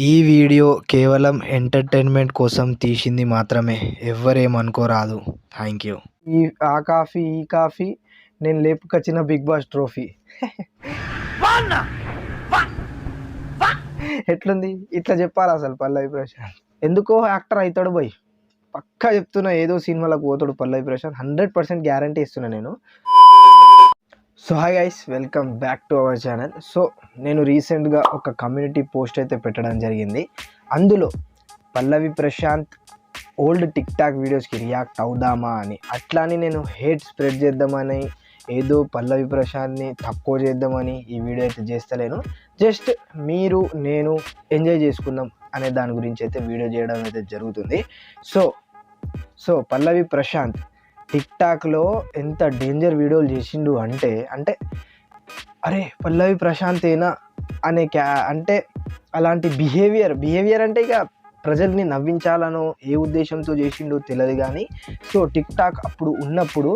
ఈ వీడియో కేవలం ఎంటర్టైన్మెంట్ కోసం తీసింది మాత్రమే. ఎవ్వరేమనుకోరాదు. Thank you. ఈ ఆ కాఫీ ఈ కాఫీ నేను లేపుకొచ్చిన బిగ్ బాస్ ట్రోఫీ. ఎట్లుంది? ఇట్లా చెప్పాలి అసలు పల్లవి ప్రశాంత్? ఎందుకో యాక్టర్ అవుతాడు పోయి పక్కా చెప్తున్నా ఏదో సినిమాలకు పోతాడు Pallavi Prashanth. Hundred percent guarantee ఇస్తున్నా నేను. So hi guys welcome back to our channel so నేను రీసెంట్గా ఒక కమ్యూనిటీ పోస్ట్ అయితే పెట్టడం జరిగింది. అందులో Pallavi Prashanth old TikTok వీడియోస్కి రియాక్ట్ అవుదామా అని అట్లా అని నేను హేట్ స్ప్రెడ్ చేద్దామని ఏదో పల్లవి ప్రశాంత్ని తక్కువ చేద్దామని ఈ వీడియో అయితే చేస్తలేను. జస్ట్ మీరు నేను ఎంజాయ్ చేసుకుందాం అనే దాని గురించి అయితే వీడియో చేయడం అయితే జరుగుతుంది. సో సో పల్లవి ప్రశాంత్ టిక్టాక్లో ఎంత డేంజర్ వీడియోలు చేసిండు అంటే అంటే అరే పల్లవి ప్రశాంతేనా అనే క్యా అంటే అలాంటి బిహేవియర్ బిహేవియర్ అంటే ఇక ప్రజల్ని నవ్వించాలనో ఏ ఉద్దేశంతో చేసిండో తెలియదు కానీ సో టిక్ టాక్ అప్పుడు ఉన్నప్పుడు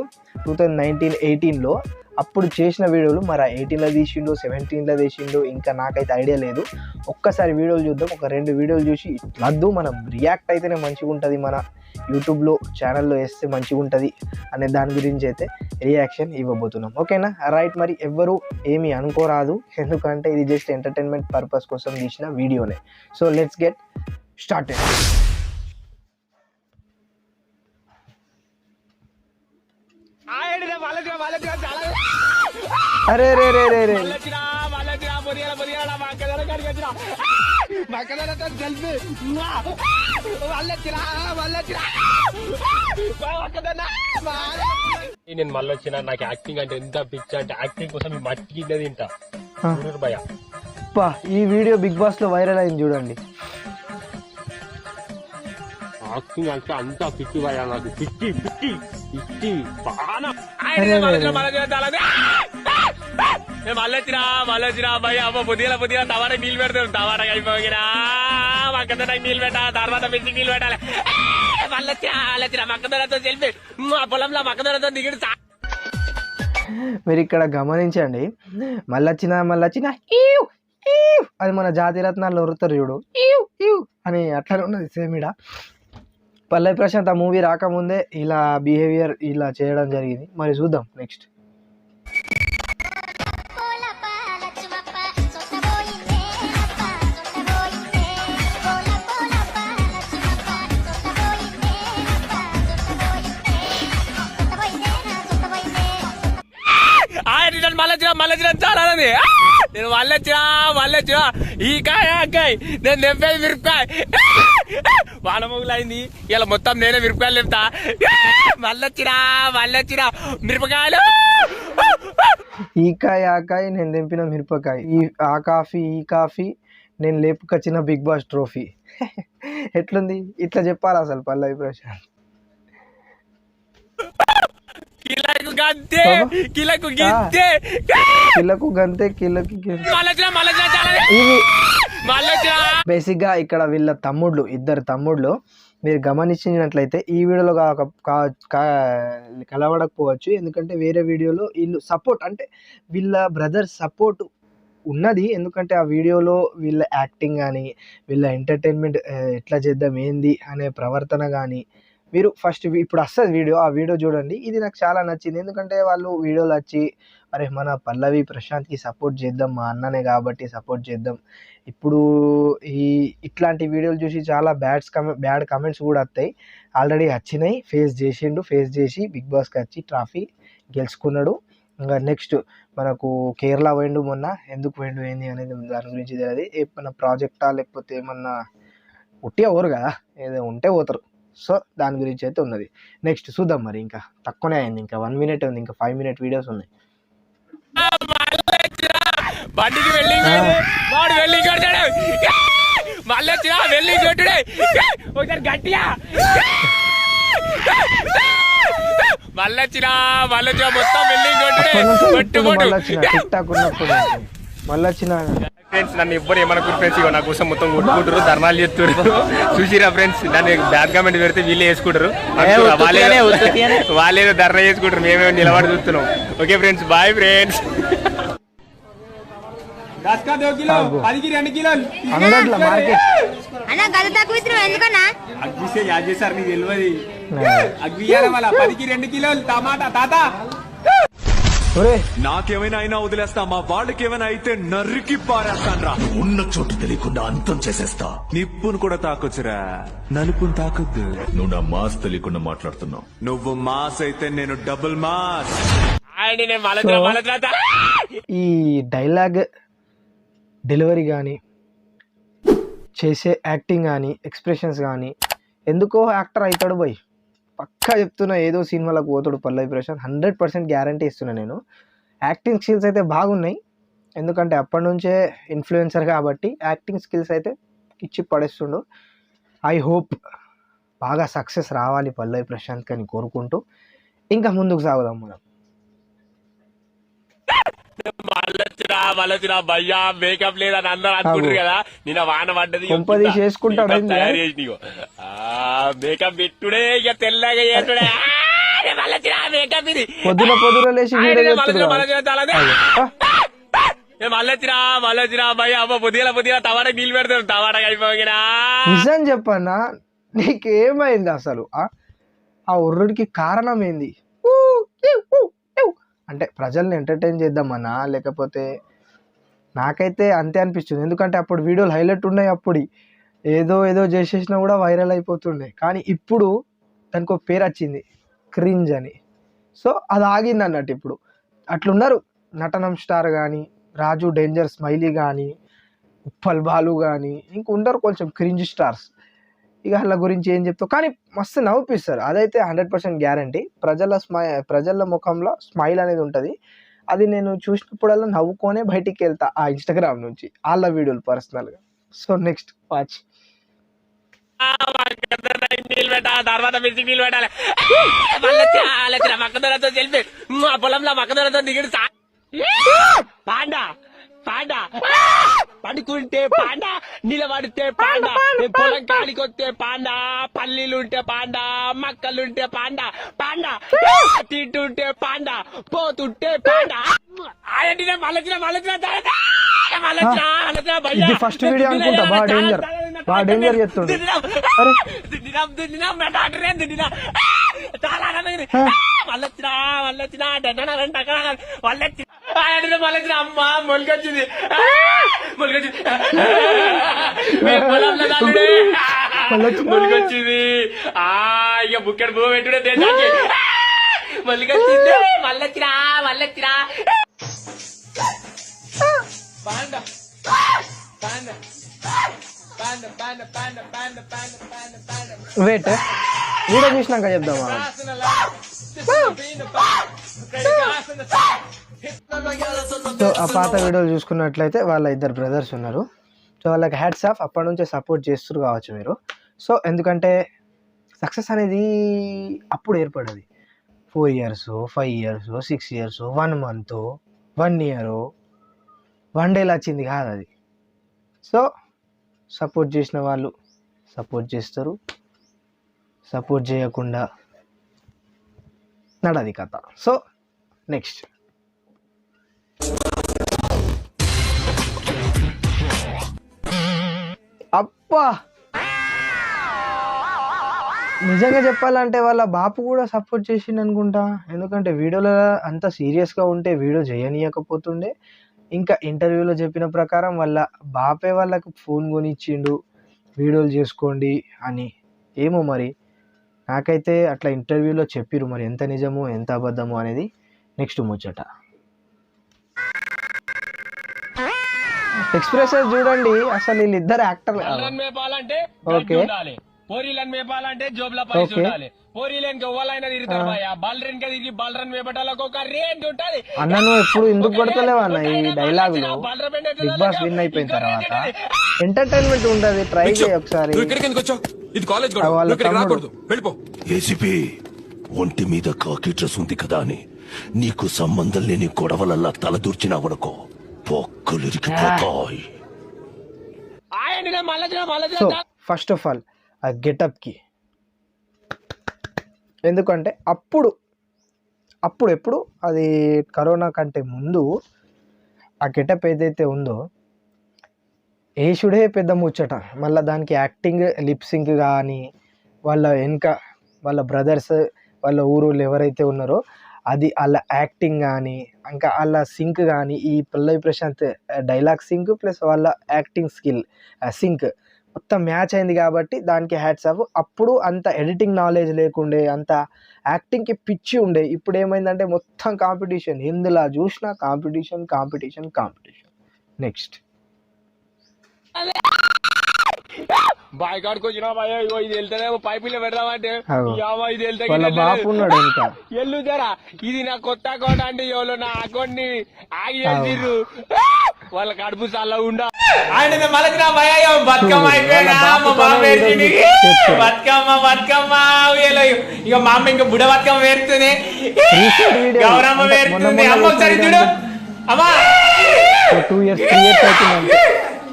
టూ థౌజండ్ నైన్టీన్ ఎయిటీన్లో అప్పుడు చేసిన వీడియోలు మరి ఎయిటీన్లో తీసిండో సెవెంటీన్లో తీసిండో ఇంకా నాకైతే ఐడియా లేదు. ఒక్కసారి వీడియోలు చూద్దాం ఒక రెండు వీడియోలు చూసి ఇట్లద్దు మనం రియాక్ట్ అయితేనే మంచిగా ఉంటుంది మన యూట్యూబ్లో ఛానల్లో వేస్తే మంచిగా ఉంటుంది అనే దాని గురించి అయితే రియాక్షన్ ఇవ్వబోతున్నాం. ఓకేనా? రైట్ మరి ఎవ్వరు ఏమీ అనుకోరాదు. ఎందుకంటే ఇది జస్ట్ ఎంటర్టైన్మెంట్ పర్పస్ కోసం తీసిన వీడియోనే. సో లెట్స్ గెట్ స్టార్టెడ్ అరే రే రే రే రే. నేను మళ్ళీ వచ్చిన నాకు యాక్టింగ్ అంటే ఎంత పిచ్చి అంటే యాక్టింగ్ కోసం మట్టి గిన్నె తింటా. చూడరు భయ పా ఈ వీడియో బిగ్ బాస్లో వైరల్ అయింది చూడండి. యాక్టింగ్ అంటే అంతా పిచ్చి భయ నాకు. పిచ్చి పిచ్చి పిచ్చి బాగా. మళ్ళొచ్చినా మళ్ళొచ్చినా భయ అమ్మ పొద్దున పొద్దున టమాటా నీళ్ళు పెడతాం టమాటా అయిపోయినా కింద నీళ్ళు పెట్టా తర్వాత మిర్చి నీళ్ళు పెట్టాలి. మళ్ళొచ్చినా మళ్ళొచ్చినా మక్కదొరతో సెల్ఫీ. మా పొలంలో మక్కదొరతో దిగిడు మీరు ఇక్కడ గమనించండి. మళ్ళొచ్చిన మళ్ళొచ్చిన అది మన జాతి రత్నాలు వరుతారు చూడు. అని అట్లనే ఉన్నది సేమ్ ఇడ పల్లవి ప్రశాంత్ ఆ మూవీ రాకముందే ఇలా బిహేవియర్ ఇలా చేయడం జరిగింది. మరి చూద్దాం నెక్స్ట్ వచ్చిన చాలా నేను మళ్ళీ వచ్చిన ఈ కాయ ఆ కాయ నేను నింపేది మిరపకాయ. వాన మొగులైంది. ఇలా మొత్తం నేనే మిరపకాయలు నింపుతా మళ్ళీ వచ్చిన మళ్ళీ మిరపకాయలు. ఈ కాయ ఆ నేను దింపిన మిరపకాయ. ఈ ఆ కాఫీ ఈ కాఫీ నేను లేపుకొచ్చిన బిగ్ బాస్ ట్రోఫీ. ఎట్లుంది? ఇట్లా చెప్పాలి అసలు పల్లవి ప్రశాంత్? కిలకు గంతే కిలకు గింతే. కిలకు గంతే కిలకి వచ్చిన బేసిక్గా ఇక్కడ వీళ్ళ తమ్ముళ్ళు ఇద్దరు తమ్ముళ్ళు మీరు గమనించినట్లయితే ఈ వీడియోలో కలవడకపోవచ్చు. ఎందుకంటే వేరే వీడియోలో వీళ్ళు సపోర్ట్ అంటే వీళ్ళ బ్రదర్ సపోర్ట్ ఉన్నది. ఎందుకంటే ఆ వీడియోలో వీళ్ళ యాక్టింగ్ కానీ వీళ్ళ ఎంటర్టైన్మెంట్ ఎట్లా చేద్దాం ఏంది అనే ప్రవర్తన కానీ మీరు ఫస్ట్ ఇప్పుడు వస్తుంది వీడియో ఆ వీడియో చూడండి. ఇది నాకు చాలా నచ్చింది. ఎందుకంటే వాళ్ళు వీడియోలు వచ్చి అరే మన పల్లవి ప్రశాంత్కి సపోర్ట్ చేద్దాం మా అన్ననే కాబట్టి సపోర్ట్ చేద్దాం. ఇప్పుడు ఈ ఇట్లాంటి వీడియోలు చూసి చాలా బ్యాడ్స్ కమె బ్యాడ్ కమెంట్స్ కూడా వస్తాయి. ఆల్రెడీ వచ్చినాయి. ఫేస్ చేసిండు. ఫేస్ చేసి బిగ్ బాస్కి వచ్చి ట్రాఫీ గెలుచుకున్నాడు. ఇంకా నెక్స్ట్ మనకు కేరళ పోయిండు మొన్న. ఎందుకు పోయిండు ఏంది అనేది దాని గురించి తెలియదు ఏమన్నా ప్రాజెక్టా లేకపోతే ఏమన్నా ఉట్టి అవ్వరు కదా. ఏదో ఉంటే పోతారు. సో దాని గురించి అయితే ఉన్నది. నెక్స్ట్ చూద్దాం మరి ఇంకా. తక్కువనే అయింది. ఇంకా వన్ మినిట్ ఉంది. ఇంకా ఫైవ్ మినిట్ వీడియోస్ ఉన్నాయి. బండికి వెళ్ళి వాడు వెళ్ళి కొడతాడు. మళ్ళీ వచ్చిన వెళ్ళి కొట్టుడే. ఒకసారి గట్టిగా. మళ్ళీ వచ్చిన మళ్ళీ వచ్చిన మొత్తం వెళ్ళి కొట్టుడే. కొట్టు మళ్ళీ వచ్చిన. ఫ్రెండ్స్ నన్ను ఇవ్వరు ఏమనుకుని ఫ్రెండ్స్ ఇవ్వ నా కోసం మొత్తం కొట్టుకుంటారు ధర్నాలు చెప్తారు చూసిరా ఫ్రెండ్స్ నన్ను బ్యాక్ కామెంట్ పెడితే వీళ్ళే వేసుకుంటారు వాళ్ళేదో ధర్నా చేసుకుంటారు మేమే నిలబడి చూస్తున్నాం. ఓకే ఫ్రెండ్స్ బాయ్ ఫ్రెండ్స్ అగ్గి యాద్ చేశారు నీకు తెలియదు అగ్గియాల మళ్ళీ పదికి రెండు కిలోలు టమాటా తాత. నాకేమైనా అయినా వదిలేస్తా మా వాళ్ళకి ఏమైనా అయితే నర్రికి పారేస్తాన్రా. ఉన్న చోటు తెలియకుండా అంతం చేసేస్తా. నిప్పును కూడా తాకొచ్చురా. నలుపుని తాకొద్దు. నువ్వు నా మాస్ తెలియకుండా మాట్లాడుతున్నావు. నువ్వు మాస్ అయితే నేను డబుల్ మాస్. ఈ డైలాగ్ డెలివరీ కానీ చేసే యాక్టింగ్ కానీ ఎక్స్ప్రెషన్స్ కానీ ఎందుకో యాక్టర్ అవుతాడు బై పక్కా చెప్తున్నా ఏదో సినిమాలకు పోతాడు Pallavi Prashanth. Hundred percent guarantee ఇస్తున్నా నేను. యాక్టింగ్ స్కిల్స్ అయితే బాగున్నాయి. ఎందుకంటే అప్పటి నుంచే ఇన్ఫ్లుయెన్సర్ కాబట్టి యాక్టింగ్ స్కిల్స్ అయితే ఇచ్చి పడేస్తుండు. ఐ హోప్ బాగా సక్సెస్ రావాలి పల్లవి ప్రశాంత్ అని కోరుకుంటూ ఇంకా ముందుకు సాగుదాం మనం. మళ్ళొచ్చిరా మళ్ళొచ్చిరా భయ్యా మేకప్ లేదని అందరూ అనుకుంటారు కదా. నిన్న వాన పడ్డది వేసుకుంటాడు మేకప్ పెట్టుడే ఇక తెల్లగా మళ్ళొచ్చిరా మేకప్ ఇది. పొద్దున పొద్దున లేచి మళ్ళొచ్చిరా మళ్ళొచ్చిరా భయ్యా అమ్మ పొద్దుగల పొద్దుగల టమాటా నీళ్ళు పెడతాను టమాటా అయిపోయినా. నిజం చెప్పన్నా నీకేమైంది అసలు ఆ? ఆ ఉర్రుడికి కారణం ఏంది. అంటే ప్రజల్ని ఎంటర్టైన్ చేద్దామన్నా లేకపోతే నాకైతే అంతే అనిపిస్తుంది. ఎందుకంటే అప్పుడు వీడియోలు హైలైట్ ఉన్నాయి అప్పుడు. ఏదో ఏదో చేసేసినా కూడా వైరల్ అయిపోతుండే. కానీ ఇప్పుడు దానికి ఒక పేరు వచ్చింది క్రింజ్ అని. సో అది ఆగింది అన్నట్టు ఇప్పుడు. అట్లున్నారు నటనం స్టార్ కానీ రాజు డేంజర్ స్మైలీ కానీ ఉప్పల్ బాలు కానీ ఇంకా ఉండరు కొంచెం క్రింజ్ స్టార్స్. ఇక వాళ్ళ గురించి ఏం చెప్తావు? కానీ మస్తు నవ్వుపిస్తారు. అదైతే హండ్రెడ్ పర్సెంట్ గ్యారంటీ. ప్రజల స్మై ప్రజల ముఖంలో స్మైల్ అనేది ఉంటుంది. అది నేను చూసినప్పుడల్లా నవ్వుకొనే బయటికి వెళ్తా ఆ ఇన్స్టాగ్రామ్ నుంచి. వాళ్ళ వీడియోలు పర్సనల్గా. So next watch. నీళ్ళు పెట్టాలి తర్వాత మిర్చి నీళ్ళు పెట్టాలి మళ్ళొచ్చిరా మళ్ళొచ్చిరా మక్కదొరతో ఆ పొలంలో మక్కదొరతో దిగిడు పాండా పాండా పడుకుంటే పాండా నిలబడితే పాండా పొలం కాడికొస్తే పాండా పల్లీలుంటే పాండా మక్కలుంటే పాండా పాండా తింటుంటే పాండా పోతుంటే పాండా మళ్ళొచ్చిన మళ్ళొచ్చిన మళ్ళొచ్చిన మళ్ళొచ్చిన భయ్యా first video అనుకుంటా, బాగా danger. Danger చెప్తుండు. అరే. దిద్దినాం దిద్దినాం నా డాక్టరే దిద్దినా చాలా ఆనందంగా మళ్ళొచ్చినా మళ్ళొచ్చినా డెంటనాలంట మళ్ళొచ్చి ఆయన మళ్ళొచ్చిన అమ్మ మొలకొచ్చింది మొలకొచ్చింది మీ పొలంలో తల్లుడే. మొలకొచ్చింది ఆ ఇక బుక్కడు పువ్వు పెట్టుడే దేశానికి. మొలకొచ్చింది మళ్ళొచ్చినా మళ్ళొచ్చినా. Panda wait video eh? చూసినాక చెప్దామా? సో ఆ పాత వీడియోలు చూసుకున్నట్లయితే వాళ్ళ ఇద్దరు బ్రదర్స్ ఉన్నారు. సో వాళ్ళకి హ్యాట్స్ ఆఫ్ అప్పటి నుంచే సపోర్ట్ చేస్తారు కావచ్చు మీరు. సో ఎందుకంటే సక్సెస్ అనేది అప్పుడు ఏర్పడేది. Four years five years six years one month one year one డేలో వచ్చింది కాదు అది. సో సపోర్ట్ చేసిన వాళ్ళు సపోర్ట్ చేస్తారు. సపోర్ట్ చేయకుండా నడది కథ. So next. అబ్బా! నిజంగా చెప్పాలంటే వాళ్ళ బాపు కూడా సపోర్ట్ చేసిండు అనుకుంటా ఎందుకంటే వీడియోలో అంత సీరియస్గా ఉంటే వీడియో చేయనీయకపోతుండే. ఇంకా ఇంటర్వ్యూలో చెప్పిన ప్రకారం వాళ్ళ బాపే వాళ్ళకు ఫోన్ కొనిచ్చిండు వీడియోలు చేసుకోండి అని. ఏమో మరి నాకైతే అట్లా ఇంటర్వ్యూలో చెప్పిరు మరి ఎంత నిజమో ఎంత అబద్ధమో అనేది నెక్స్ట్ ముచ్చట. ఎక్స్ప్రెసెస్ చూడండి అసలు వీళ్ళిద్దరు యాక్టర్ ఓకే. పోరీలను మేపాలంటే జోబుల పైసలు ఓకే. ఉండాలి. పోరీలకి ఎవరైనా తిరుగుతారు భయ బల్రన్కి తిరిగి బల్రన్ మేపటాలకు ఒక రేంజ్ ఉంటది. అన్న నువ్వు ఎప్పుడు ఎందుకు పడతలేవు అన్న ఈ డైలాగులు బల్రన్ బిగ్ బాస్ విన్ అయిపోయిన తర్వాత. ఎంటర్టైన్మెంట్ ఉంటుంది ట్రై చేయి ఒకసారి. ఇక్కడికి ఎందుకు వచ్చావు. ఇది కాలేజ్ ఇక్కడికి. రాకూడదు. వెళ్ళిపో. ఏసీపీ ఒంటి మీద కాకి డ్రెస్ ఉంది కదా అని. నీకు సంబంధం లేని గొడవలల్లా తలదూర్చినావనుకో ఆయన మళ్ళీ మళ్ళీ సో ఫస్ట్ ఆఫ్ ఆల్ ఆ గెటప్కి. ఎందుకంటే అప్పుడు అప్పుడు ఎప్పుడు అది కరోనా కంటే ముందు ఆ గెటప్ ఏదైతే ఉందో ఏషుడే పెద్ద ముచ్చట. మళ్ళీ దానికి యాక్టింగ్ లిప్ సింక్ కానీ వాళ్ళ వెనుక వాళ్ళ బ్రదర్స్ వాళ్ళ ఊరోళ్ళు ఎవరైతే ఉన్నారో అది వాళ్ళ యాక్టింగ్ కానీ ఇంకా వాళ్ళ సింక్ కానీ ఈ Pallavi Prashanth dialogue sync plus వాళ్ళ యాక్టింగ్ స్కిల్ సింక్ మొత్తం మ్యాచ్ అయింది కాబట్టి దానికి హ్యాట్స్ ఆఫ్ అప్పుడు అంత ఎడిటింగ్ నాలెడ్జ్ లేకుండే అంత యాక్టింగ్కి పిచ్చి ఉండే ఇప్పుడు ఏమైందంటే మొత్తం కాంపిటీషన్ ఎందులా చూసినా competition competition competition next boy కాడికి వచ్చినా భయ ఇగో ఇది వెళ్తేనేమో పైపులో పెడదామంటే. యావా ఇది వెళ్తే ఎల్లు జరా ఇది నా కొత్త అకౌంట్ అంటే ఎవరు నా అకౌంట్ని ఆగి చేసిర్రు వాళ్ళ కడుపు చల్ల ఉండ. ఆయన మళ్ళీ భయ బతుకమ్మ అయిపోయినా మా బాబు. బతుకమ్మ బతుకమ్మ. ఇక మా అమ్మ ఇంకా బుడ బతుకమ్మ వేరుతుంది. గౌరమ్మ వేరుతుంది. అమ్మ ఒకసారి చూడు. అమ్మా. టూ ఇయర్స్ త్రీ ఇయర్స్ అవుతుంది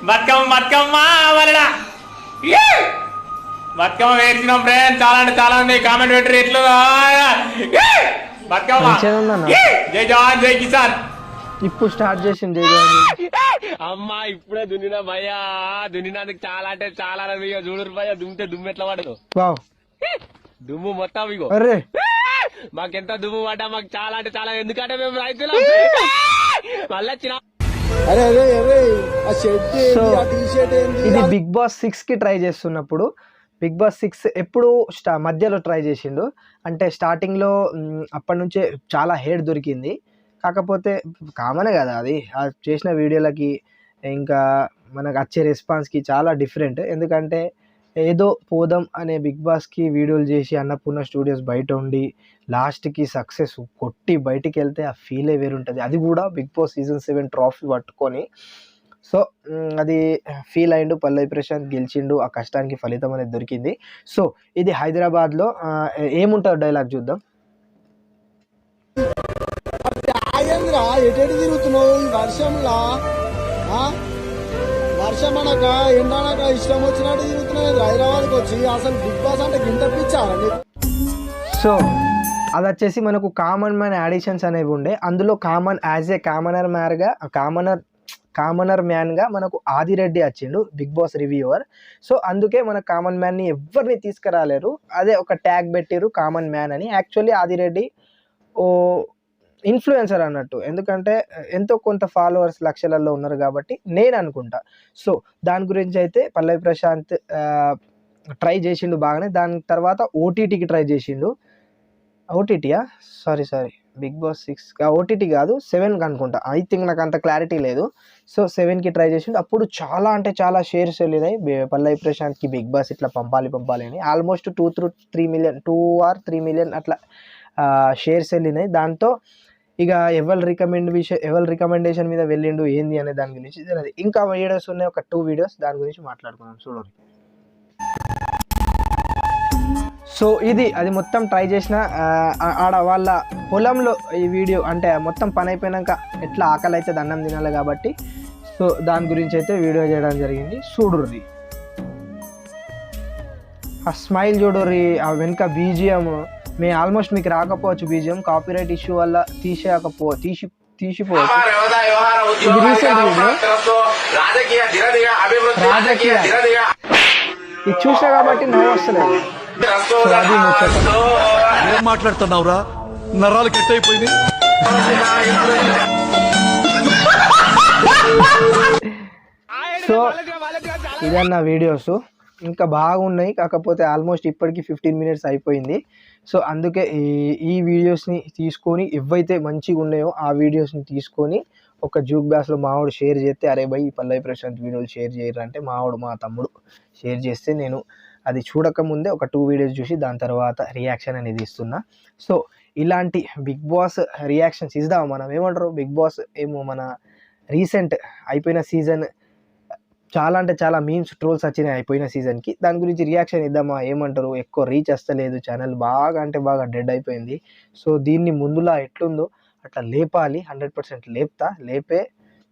బతుకమ్మ బతుకమ్మ వలడా బతుకమ్మ వేర్చినాం ఫ్రెండ్ చాలా అంటే చాలా ఉంది. కామెంట్ పెట్టరు ఎట్లు బతుకమ్మ. జై జవాన్ జై కిసాన్. ఇప్పుడు స్టార్ట్ చేసింది అమ్మా ఇప్పుడే దున్నినా భయ్యా. దున్నినందుకు చాలా అంటే చాలా ఇక చూడరు భయ్యా దుమ్మితే దుమ్ము ఎట్లా పడదు దుమ్ము మొత్తం ఇగో. అరే! మాకెంత దుమ్ము పడ్డా మాకు చాలా అంటే చాలా. ఎందుకంటే మేము రైతులం. మళ్ళీ ఇది బిగ్ బాస్ సిక్స్కి ట్రై చేస్తున్నప్పుడు బిగ్ బాస్ సిక్స్ ఎప్పుడు స్టా మధ్యలో ట్రై చేసిండు. అంటే స్టార్టింగ్లో మ్, అప్పటి నుంచే చాలా హేట్ దొరికింది. కాకపోతే కామనే కదా అది. ఆ చేసిన వీడియోలకి ఇంకా మనకు వచ్చే రెస్పాన్స్కి చాలా డిఫరెంట్ ఎందుకంటే ఏదో పోదాం అనే బిగ్ బాస్కి వీడియోలు చేసి అన్నపూర్ణ స్టూడియోస్ బయట ఉండి లాస్ట్కి సక్సెస్ కొట్టి బయటికి వెళ్తే ఆ ఫీలే వేరుంటుంది. అది కూడా big boss season seven trophy పట్టుకొని. సో అది ఫీల్ అయిండు పల్లవి ప్రశాంత్ గెలిచిండు ఆ కష్టానికి ఫలితం అనేది దొరికింది. సో ఇది హైదరాబాద్లో ఆ, ఏముంటుంది డైలాగ్ చూద్దాం. తిరుగుతున్నావు ఈ వర్షంలా? ఆ? ఎండనక ఇష్టం వచ్చినట్టు తిరుగుతున్నావు హైదరాబాద్కి వచ్చి అసలు బిగ్ బాస్ అంటే గింత పిచ్చారా సో అది వచ్చేసి మనకు కామన్ మ్యాన్ ఆడిషన్స్ అనేవి ఉండే. అందులో కామన్ యాజ్ ఏ కామనర్ మ్యాన్గా కామనర్ కామనర్ మ్యాన్గా మనకు ఆదిరెడ్డి వచ్చిండు బిగ్ బాస్ రివ్యూవర్. సో అందుకే మన కామన్ మ్యాన్ని ఎవరిని తీసుకురాలేరు? అదే ఒక ట్యాగ్ పెట్టిరు కామన్ మ్యాన్ అని. యాక్చువల్లీ ఆదిరెడ్డి ఓ ఇన్ఫ్లుయెన్సర్ అన్నట్టు. ఎందుకంటే ఎంతో కొంత ఫాలోవర్స్ లక్షలలో ఉన్నారు కాబట్టి నేను అనుకుంటా. సో దాని గురించి అయితే పల్లవి ప్రశాంత్ ట్రై చేసిండు బాగానే. దాని తర్వాత ఓటీటీకి ట్రై చేసిండు. ఓటీటీయా sorry sorry. Bigg Boss six. OTT కాదు సెవెన్కి అనుకుంటా. ఐ థింక్ నాకు అంత క్లారిటీ లేదు. సో సెవెన్కి ట్రై చేసిండు. అప్పుడు చాలా అంటే చాలా షేర్స్ వెళ్ళినాయి. పల్లవి ప్రశాంత్కి బిగ్ బాస్ ఇట్లా పంపాలి పంపాలి అని. Almost two through three million two or three million అట్లా షేర్స్ వెళ్ళినాయి. దాంతో ఇక ఎవరి రికమెండ్ విషయం ఎవరి రికమెండేషన్ మీద వెళ్ళిండు ఏంది అనే దాని గురించి తెలియదు ఇంకా వీడియోస్ ఉన్నాయి ఒక టూ వీడియోస్ దాని గురించి మాట్లాడుకుందాం చూడండి. సో ఇది అది మొత్తం ట్రై చేసిన ఆడ వాళ్ళ పొలంలో ఈ వీడియో అంటే మొత్తం పని అయిపోయినాక ఎట్లా ఆకలి అయితే దండం తినాలి కాబట్టి సో దాని గురించి అయితే వీడియో చేయడం జరిగింది. చూడుర్రి. ఆ స్మైల్ చూడుర్రి ఆ వెనుక బీజిఎం మీ ఆల్మోస్ట్ మీకు రాకపోవచ్చు బీజిఎం కాపీరైట్ ఇష్యూ వల్ల తీసేయకపో తీసి తీసిపోవచ్చు. ఇది రీసెంట్ వీడియో రాజకీయ ఇది చూసా కాబట్టి నవ్వు వస్తలేదు. ఏం మాట్లాడుతున్నావురా? నరాలు కట్ అయిపోయింది సో ఇదన్న వీడియోస్. ఇంకా బాగున్నాయి. కాకపోతే ఆల్మోస్ట్ ఇప్పటికి ఫిఫ్టీన్ మినిట్స్ అయిపోయింది. సో అందుకే ఈ ఈ వీడియోస్ని తీసుకొని ఎవైతే మంచిగా ఉన్నాయో ఆ వీడియోస్ని తీసుకొని ఒక జూక్ బ్యాస్లో మావాడు షేర్ చేస్తే అరే భయ్ ఈ పల్లవి ప్రశాంత్ వీడియోలు షేర్ చేయరు అంటే మావాడు మా తమ్ముడు షేర్ చేస్తే నేను అది చూడకముందే ఒక టూ వీడియోస్ చూసి దాని తర్వాత రియాక్షన్ అనేది ఇస్తున్నా. సో ఇలాంటి బిగ్ బాస్ రియాక్షన్స్ ఇద్దాం మనం? ఏమంటారు? బిగ్ బాస్ ఏమో మన రీసెంట్ అయిపోయిన సీజన్ చాలా అంటే చాలా మీమ్స్ ట్రోల్స్ వచ్చినాయి అయిపోయిన సీజన్కి దాని గురించి రియాక్షన్ ఇద్దామా? ఏమంటారు? ఎక్కువ రీచ్ వస్తలేదు. ఛానల్ బాగా అంటే బాగా డెడ్ అయిపోయింది. సో దీన్ని ముందులా ఎట్లుందో అట్లా లేపాలి. హండ్రెడ్ పర్సెంట్ లేపుతా. లేపే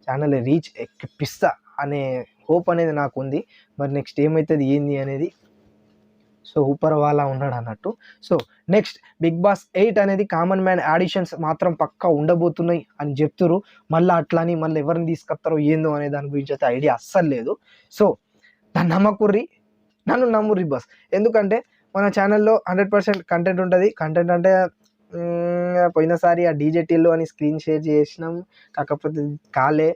ఛానల్ రీచ్ ఎక్కిపిస్తా అనే హోప్ అనేది నాకు ఉంది. మరి నెక్స్ట్ ఏమవుతుంది ఏంది అనేది సో ఊపర్ వాళ్ళ ఉన్నాడు అన్నట్టు. So next Bigg Boss eight అనేది కామన్ మ్యాన్ ఆడిషన్స్ మాత్రం పక్కా ఉండబోతున్నాయి అని చెప్తురు మళ్ళీ అట్లని మళ్ళీ ఎవరిని తీసుకొస్తారో ఏందో అనే దాని గురించి అయితే ఐడియా అస్సలు లేదు. సో నన్ను నమ్మకుర్రి నన్ను నమ్ముర్రి బస్. ఎందుకంటే మన ఛానల్లో హండ్రెడ్ పర్సెంట్ కంటెంట్ ఉంటుంది. కంటెంట్ అంటే పోయినసారి ఆ డీజేటీలో అని స్క్రీన్ షేర్ చేసినాం. కాకపోతే కాలే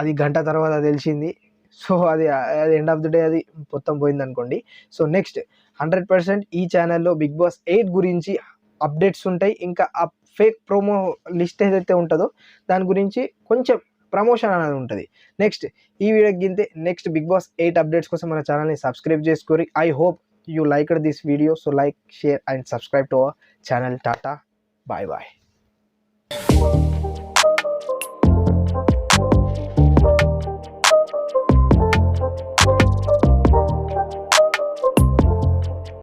అది గంట తర్వాత తెలిసింది. సో అది అది ఎండ్ ఆఫ్ ది డే అది మొత్తం పోయింది అనుకోండి సో నెక్స్ట్ హండ్రెడ్ పర్సెంట్ ఈ ఛానల్లో బిగ్ బాస్ ఎయిట్ గురించి అప్డేట్స్ ఉంటాయి. ఇంకా ఆ ఫేక్ ప్రోమో లిస్ట్ ఏదైతే ఉంటుందో దాని గురించి కొంచెం ప్రమోషన్ అనేది ఉంటుంది. నెక్స్ట్ ఈ వీడియోకి గింతే next Bigg Boss eight updates కోసం మన ఛానల్ని subscribe చేసుకోరి. I hope you like this video. So like share and subscribe to our channel. Tata bye bye.